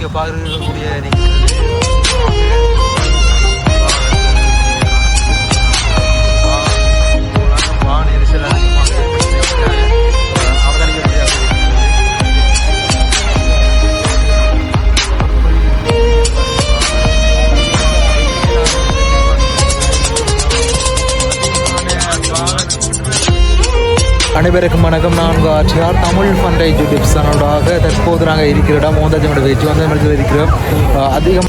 இங்கே பார்க்கக்கூடிய நீங்கள் அனைவருக்கும் வணக்கம். நான் ஆட்சியார் தமிழ் ஃபண்டை யூடியூப் சேனலோடாக தற்போது நாங்கள் இருக்கிற இடம் மோந்தாஜமோட வச்சு வந்து இருக்கிறோம். அதிகம்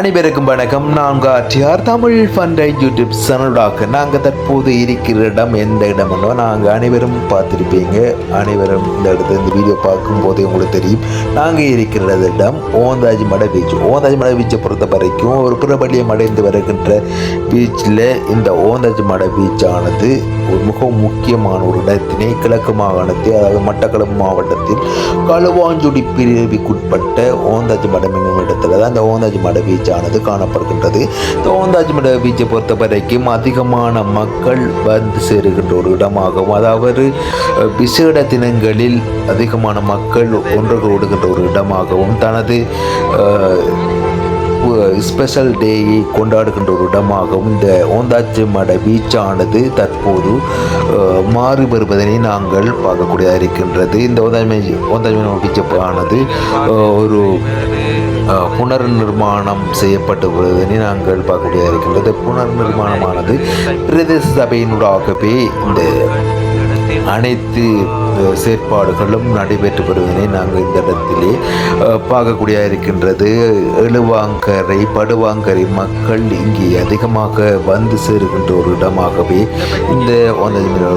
அனைவருக்கும் வணக்கம். நான் காற்றியார் தமிழ் ஃபண்டை யூடியூப் சேனலாக நாங்கள் தற்போது இருக்கிற இடம் எந்த இடம்னோ நாங்கள் அனைவரும் பார்த்துருப்பீங்க. அனைவரும் இந்த இடத்துல இந்த வீடியோ பார்க்கும்போதே உங்களுக்கு தெரியும். நாங்கள் இருக்கிற இடம் ஓந்தாஜி மடை பீச் ஓந்தாஜி மடை பீச்சை பொறுத்த வரைக்கும் ஒரு பிரபலியம் மடைந்து வருகின்ற பீச்சில் இந்த ஓந்தாஜி மடை பீச்சானது ஒரு மிகவும் முக்கியமான ஒரு இடத்தினை கிழக்கு மாகாணத்தில் அதாவது மட்டக்களப்பு மாவட்டத்தில் களுவாஞ்சுடி பிரிவுக்குட்பட்ட ஓந்தாஜி மடம் என்னும் இடத்துல தான் இந்த ஓந்தாஜி மடை பீச் ஆனது காணப்படுகின்றது. இந்த பீச்சை பொறுத்த வரைக்கும் அதிகமான மக்கள் வந்து சேருகின்ற ஒரு இடமாகவும் அதாவது விசேட தினங்களில் அதிகமான மக்கள் ஒன்று கூடுகின்ற ஒரு இடமாகவும் தனது ஸ்பெஷல் டேயை கொண்டாடுகின்ற ஒரு இடமாகவும் இந்த ஓந்தாச்சி மட பீச்சானது தற்போது மாறி வருவதனை நாங்கள் பார்க்கக்கூடியதாக இருக்கின்றது. இந்த ஓந்தாச்சி ஓந்தாச்சி மட ஒரு புனர் நிர்மாணம் செய்யப்பட்டு வருவதனை நாங்கள் பார்க்கக்கூடியதாக இருக்கின்றது. புனர் நிர்மாணமானது பிரதேச சபையினூடாகவே இந்த அனைத்து செயற்பாடுகளும் நடைபெற்று வருவதனை நாங்கள் இந்த இடத்திலே பார்க்கக்கூடிய இருக்கின்றது எழுவாங்கரை படுவாங்கரை மக்கள் இங்கே அதிகமாக வந்து சேருகின்ற ஒரு இடமாகவே இந்த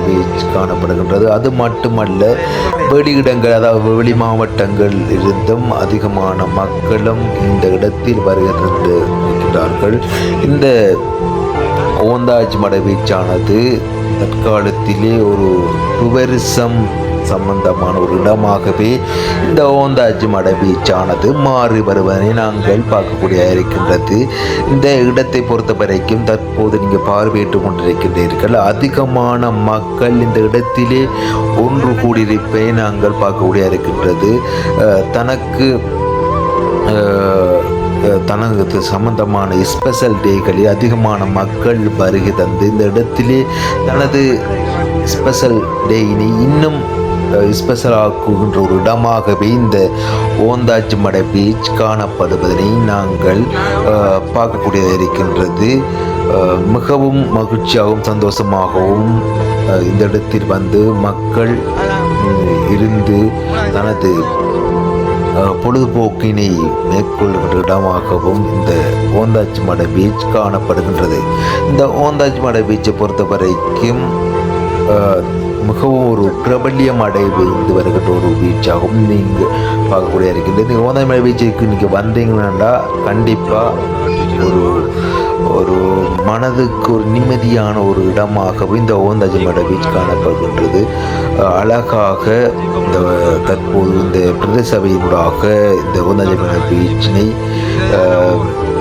பீச் காணப்படுகின்றது. அது மட்டுமல்ல வெளியிடங்கள் அதாவது வெளி மாவட்டங்கள் இருந்தும் அதிகமான மக்களும் இந்த இடத்தில் வருகின்றார்கள் இந்த ஓந்தாஜ் மடை பீச்சானது தற்காலத்திலே ஒரு டூரிசம் சம்பந்தமான ஒரு இடமாகவே இந்த ஓந்தாஜி மட பீச்சானது மாறி வருவதை நாங்கள் பார்க்கக்கூடிய இருக்கின்றது இந்த இடத்தை பொறுத்த வரைக்கும் தற்போது நீங்கள் பார்வையிட்டு கொண்டிருக்கின்றீர்கள். அதிகமான மக்கள் இந்த இடத்திலே ஒன்று கூடியிருப்பதை நாங்கள் பார்க்கக்கூடிய இருக்கின்றது தனக்கு தனக்கு தனது சம்பந்தமான ஸ்பெஷல் டேகளில் அதிகமான மக்கள் வருகை தந்து இந்த இடத்திலே தனது ஸ்பெஷல் டேயினை இன்னும் ஸ்பெஷலாக்குகின்ற ஒரு இடமாகவே இந்த ஓந்தாச்சி மடை பீச் காணப்படுவதனை நாங்கள் பார்க்கக்கூடியதாக இருக்கின்றது. மிகவும் மகிழ்ச்சியாகவும் சந்தோஷமாகவும் இந்த இடத்தில் வந்து மக்கள் இருந்து தனது பொழுதுபோக்கினை மேற்கொள்கின்ற இடமாகவும் இந்த ஓந்தாச்சி மட பீச் காணப்படுகின்றது. இந்த ஓந்தாச்சி மட பீச்சை பொறுத்த வரைக்கும் மிகவும் ஒரு பிரபல்யம் அடைந்து வருகின்ற ஒரு பீச்சாகவும் நீங்கள் பார்க்கக்கூடிய இருக்கின்றது. இந்த ஓந்தாச்சி மட பீச்சுக்கு நீங்கள் வந்தீங்கன்னா கண்டிப்பாக ஒரு ஒரு மனதுக்கு ஒரு நிம்மதியான ஒரு இடமாகவும் இந்த ஓந்தஜமட பீச் காணப்படுகின்றது. அழகாக இந்த தற்போது இந்த பிரதேசபையினூடாக இந்த ஓந்தாஜி பீச்சினை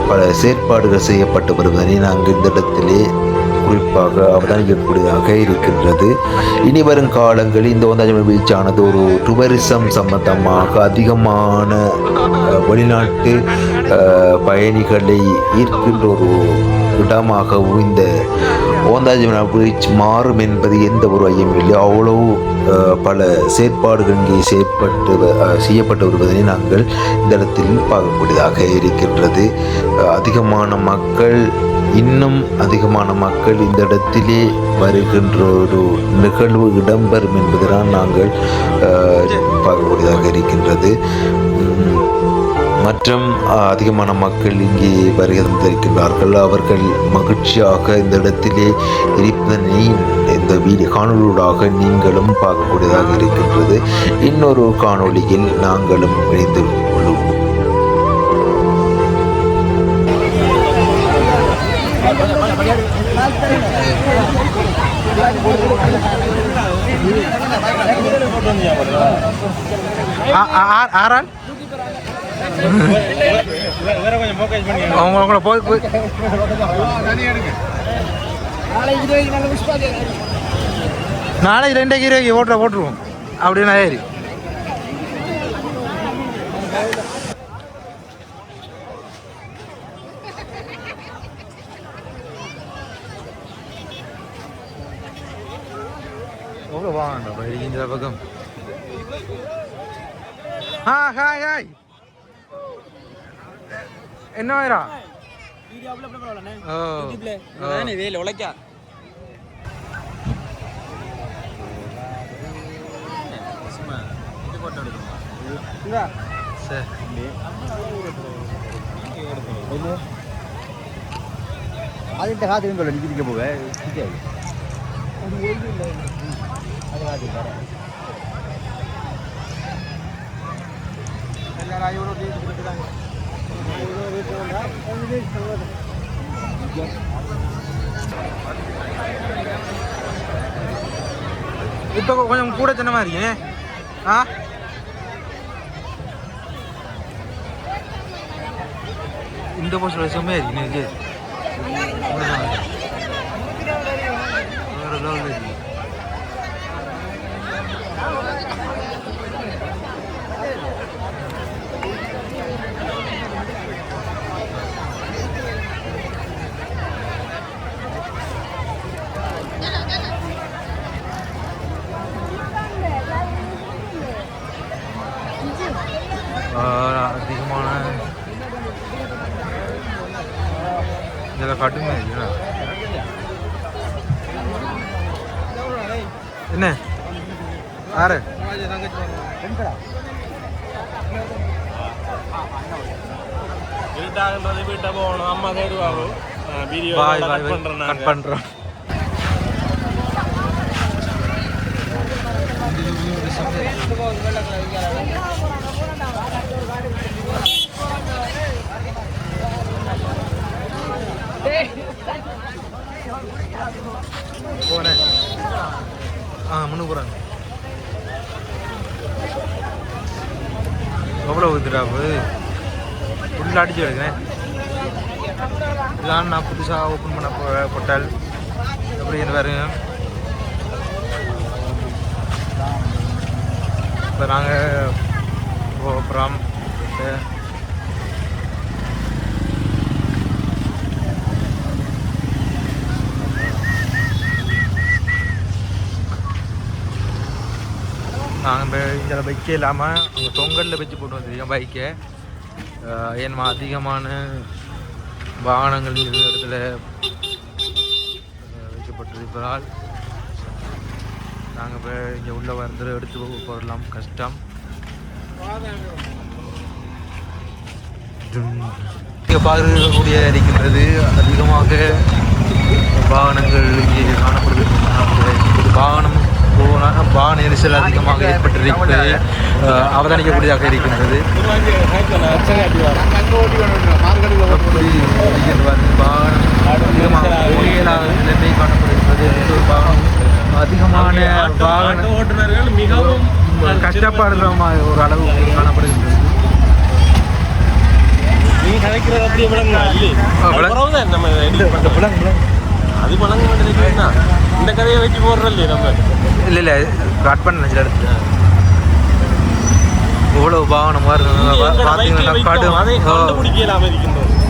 பல செயற்பாடுகள் செய்யப்பட்டு வருவதனை நாங்கள் இந்த இடத்திலே குறிப்பாக அவதானிக்கக்கூடியதாக இருக்கின்றது. இனி வரும் காலங்களில் இந்த ஓந்தாஜி பீச்சானது ஒரு டூரிசம் சம்பந்தமாக அதிகமான வெளிநாட்டு பயணிகளை ஈர்க்கின்ற ஒரு இடமாகவும் இந்த ஓந்தாஜி பீச் மாறும் என்பது எந்த ஒரு ஐயம் இல்லை. அவ்வளவு பல செயற்பாடுகள் இங்கே செயற்பட்டு வ- செய்யப்பட்டு வருவதனை நாங்கள் இந்த இடத்தில் பார்க்கக்கூடியதாக இருக்கின்றது. அதிகமான மக்கள் இன்னும் அதிகமான மக்கள் இந்த இடத்திலே வருகின்ற ஒரு நிகழ்வு இடம்பெறும் என்பதுதான் நாங்கள் பார்க்கக்கூடியதாக இருக்கின்றது. மற்றும் அதிகமான மக்கள் இங்கே வருகை தந்திருக்கின்றார்கள். அவர்கள் மகிழ்ச்சியாக இந்த இடத்திலே இருப்பதனை இந்த வீடியோ காணொலியூடாக நீங்களும் பார்க்கக்கூடியதாக இருக்கின்றது. இன்னொரு காணொளியில் நாங்களும் இணைந்து கொள்வோம். ஆறான் வேற கொஞ்சம் ஃபோக்கஸ் பண்ணி அவங்க கூட போய் போய். நாளைக்கு ரெண்டு கீரைக்கு ஓட்டுற போட்டுருவோம் அப்படின்னா ஏறி. எவ்வளோ வாங்க இந்த பக்கம். ஆ ஹாய் ஹாய். என்ன வேறா? வேலை உழைக்கா. அதுட்ட காத்துன்னு சொல்ல நிற்கிக்க போக அது இப்போ கொஞ்சம் கூட சின்ன மாதிரி ஆ? இந்த போஸ்ட் செம்மையா இருக்கு நீங்க வேற லெவலில் இருக்கு ஆ, அதிகமான இதில் கடுமை என்ன? ஆறு. இருட்டாகன்றது வீட்டை போகணும் அம்மா தேடுவாங்க வீடியோ கட் பாய் கட் பண்ணுறோம் போனேன் ஆ முன்னு போகிறாங்க எவ்வளோ ஊத்துறாப்பு ஃபுல்லாக அடிச்சு எடுக்கிறேன். இதான் நான் புதுசாக ஓப்பன் பண்ண போ பொட்டல். எப்படி இது பாருங்க இப்போ நாங்கள் போகிறோம் நாங்கள் இந்த பைக்கே இல்லாமல் அங்கே தொங்கலில் வச்சு போட்டு வந்திருக்கோம் பைக்கை ஏன்னா அதிகமான வாகனங்கள் இருக்கிற இடத்துல வைக்கப்பட்டிருப்பதால் நாங்கள் இப்போ இங்கே உள்ளே வந்து எடுத்து போடலாம். கஷ்டம். இங்கே பார்க்கக்கூடிய இருக்கின்றது அதிகமாக வாகனங்கள் இங்கே காணப்படுது. வாகனம் போனால் வாகன நெரிசல் அதிகமாக ஏற்பட்டிருக்கிறது அஹ், அவதானிக்கக்கூடியதாக இருக்கின்றது. அதிகமாக நிலைமை காணப்படுகிறது அதிகமான வாகன ஓட்டுநர்கள் மிகவும் கஷ்டப்படுற ஒரு அளவு காணப்படுகின்றது. நீ கதைக்கிறது அப்படியே விளங்குமா? இல்லையே. ஆ, விளங்கு. அப்புறம் நம்ம. புலன் புலன் அது வழங்க வேண்டியது இந்த கதையை வச்சு போடுறோம் இல்லையே நம்ம. இல்லை இல்லை கட் பண்ண சில இடத்துல. இவ்வளோ இங்க எங்கட பார்த்தீங்கன்னா கடும்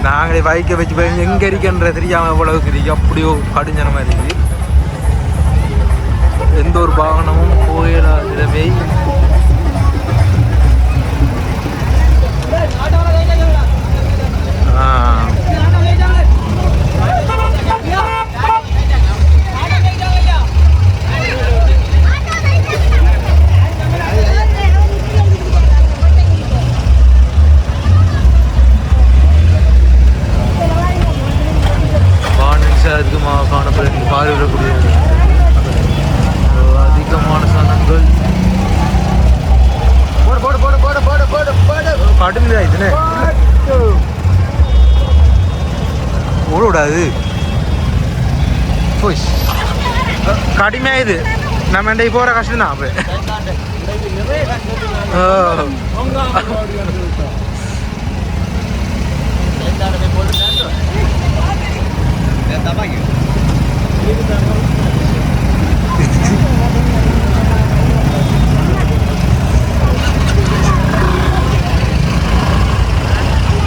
நாங்களே பைக்கை வச்சு போய் எங்கே இருக்கன்ற தெரியாமல் எவ்வளவுக்கு இருக்கு அப்படியோ கடிஞ்சனமாக இருக்கு கடுமையா இது நம்ம இன்றைக்கு போகிற கஷ்டம் தான் அப்போ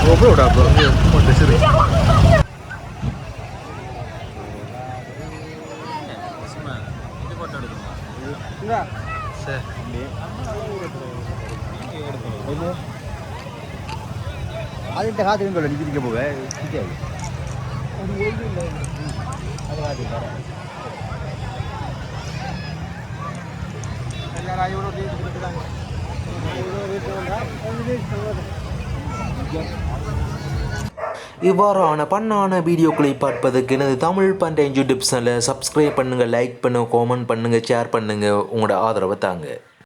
ஓடக்கூடா இந்த காத்துக்கும் சொல்ல நீ இவ்வாறான பண்ணான வீடியோக்களை பார்ப்பதற்கு எனது தமிழ் பண்டைய யூடியூப் சேனலை சப்ஸ்கிரைப் பண்ணுங்கள் லைக் பண்ணுங்கள் காமெண்ட் பண்ணுங்கள் ஷேர் பண்ணுங்கள் உங்களோட ஆதரவை தாங்க.